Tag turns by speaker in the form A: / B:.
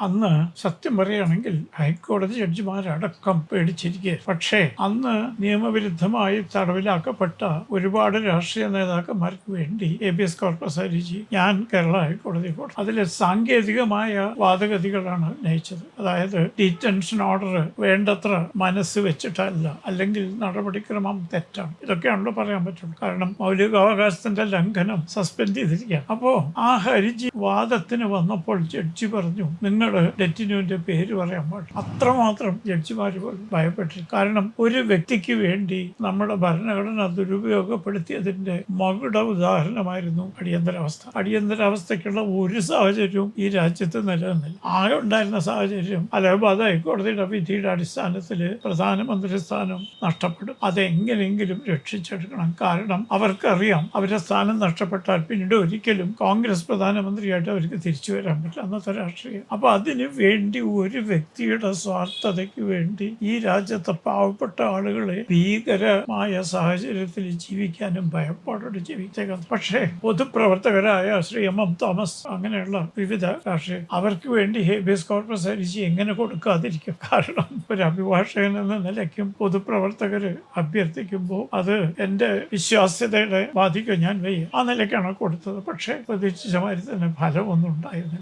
A: അന്ന് സത്യം പറയുകയാണെങ്കിൽ ഹൈക്കോടതി ജഡ്ജിമാരടക്കം പേടിച്ചിരിക്കുക പക്ഷേ അന്ന് നിയമവിരുദ്ധമായി തടവിലാക്കപ്പെട്ട ഒരുപാട് രാഷ്ട്രീയ നേതാക്കന്മാർക്ക് വേണ്ടി habeas corpus Hariji ഞാൻ കേരള ഹൈക്കോടതി കോടതി. അതിലെ സാങ്കേതികമായ വാദഗതികളാണ് ഉന്നയിച്ചത് അതായത് ഡീറ്റൻഷൻ ഓർഡർ വേണ്ടത്ര മനസ്സ് വെച്ചിട്ടല്ല അല്ലെങ്കിൽ നടപടിക്രമം തെറ്റാണ്. ഇതൊക്കെയാണല്ലോ പറയാൻ പറ്റുള്ളൂ. കാരണം മൗലികാവകാശത്തിന്റെ ലംഘനം സസ്പെൻഡ് ചെയ്തിരിക്കുക അപ്പോ ആ ഹരിജി വാദത്തിന് വന്നപ്പോൾ ജഡ്ജി പറഞ്ഞു നിങ്ങൾ ഡെറ്റിനുവിന്റെ പേര് പറയാൻ പാടില്ല. അത്രമാത്രം ജഡ്ജിമാർ പോലും ഭയപ്പെട്ടു കാരണം ഒരു വ്യക്തിക്ക് വേണ്ടി നമ്മുടെ ഭരണഘടന ദുരുപയോഗപ്പെടുത്തിയതിന്റെ മകുട ഉദാഹരണമായിരുന്നു അടിയന്തരാവസ്ഥ. അടിയന്തരാവസ്ഥയ്ക്കുള്ള ഒരു സാഹചര്യവും ഈ രാജ്യത്ത് നിലനിന്നില്ല. ആകെ ഉണ്ടായിരുന്ന സാഹചര്യം അലഹബാദ് ഹൈക്കോടതിയുടെ വിധിയുടെ അടിസ്ഥാനത്തിൽ പ്രധാനമന്ത്രി സ്ഥാനം നഷ്ടപ്പെടും. അതെങ്ങനെയെങ്കിലും രക്ഷിച്ചെടുക്കണം. കാരണം അവർക്കറിയാം അവരുടെ സ്ഥാനം നഷ്ടപ്പെട്ടാൽ പിന്നീട് ഒരിക്കലും കോൺഗ്രസ് പ്രധാനമന്ത്രിയായിട്ട് അവർക്ക് തിരിച്ചു വരാൻ പറ്റില്ല. അന്നത്തെ രാഷ്ട്രീയം. അപ്പൊ അതിന് വേണ്ടി ഒരു വ്യക്തിയുടെ സ്വാർത്ഥതയ്ക്ക് വേണ്ടി ഈ രാജ്യത്തെ പാവപ്പെട്ട ആളുകളെ ഭീകരമായ സാഹചര്യത്തിൽ ജീവിക്കാനും ഭയപ്പാടോട് ജീവിച്ചേക്കാം. പക്ഷേ പൊതുപ്രവർത്തകരായ ശ്രീ എം എം തോമസ് അങ്ങനെയുള്ള വിവിധ രാഷ്ട്രീയ അവർക്ക് വേണ്ടി ഹേബിയസ് കോർപ്പസ് അരിച്ച് എങ്ങനെ കൊടുക്കാതിരിക്കും? കാരണം ഒരു അഭിഭാഷകൻ എന്ന നിലയ്ക്കും പൊതുപ്രവർത്തകർ അഭ്യർത്ഥിക്കുമ്പോൾ അത് എന്റെ വിശ്വാസ്യതയുടെ ബാധിക്കും. ഞാൻ വയ്യ. ആ നിലയ്ക്കാണ് കൊടുത്തത്. പക്ഷേ പ്രതീക്ഷിച്ച മാതിരി തന്നെ ഫലമൊന്നും ഉണ്ടായിരുന്നില്ല.